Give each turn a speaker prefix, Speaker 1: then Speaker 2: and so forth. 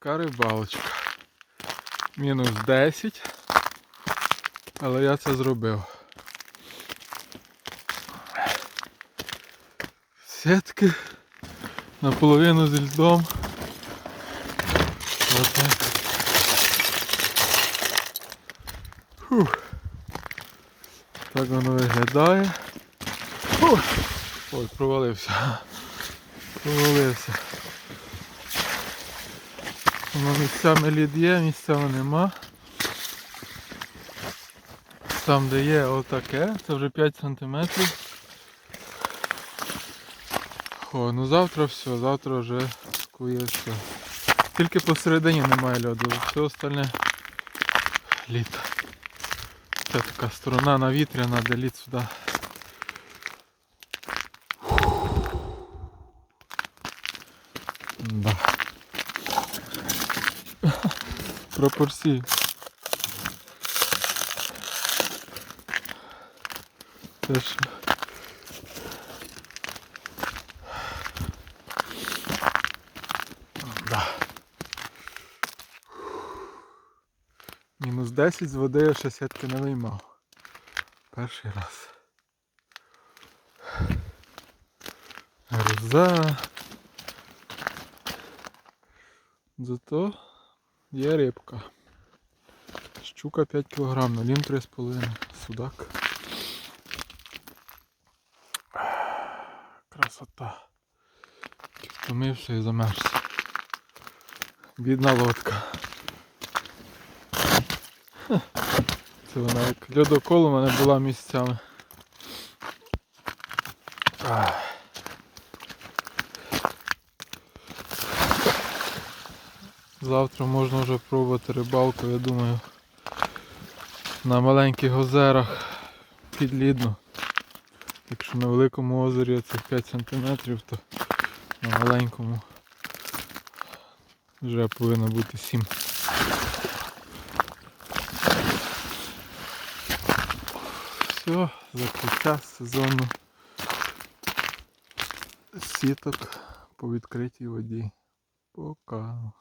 Speaker 1: така рибалочка. Мінус 10. Але я це зробив. Сітки наполовину з льдом. Отак. Фух. Так воно виглядає. Фух. Ой, провалився. Провалився. Воно місцями лід є, місцями нема. Там де є отаке, це вже 5 см. О, ну завтра все, завтра вже скує все. Тільки посередині немає льоду, все остальне лід. Це така сторона навітряна, де лід сюди. Да. Пропорції. Це ж Да. Мінус 10 з води я ще не виймав. Перший раз. Гроза. Зато є рибка. Щука 5 кг, налім 3,5 судак. Красота. Втомився і замерзся. Бідна лодка. Це вона як льодокол у мене була місцями. Ах. Завтра можна вже пробувати рибалку, я думаю. На маленьких озерах підлідно. Якщо на великому озері це 5 см, то на маленькому вже повинно бути 7. Все, закриття сезону сіток по відкритій воді. Пока.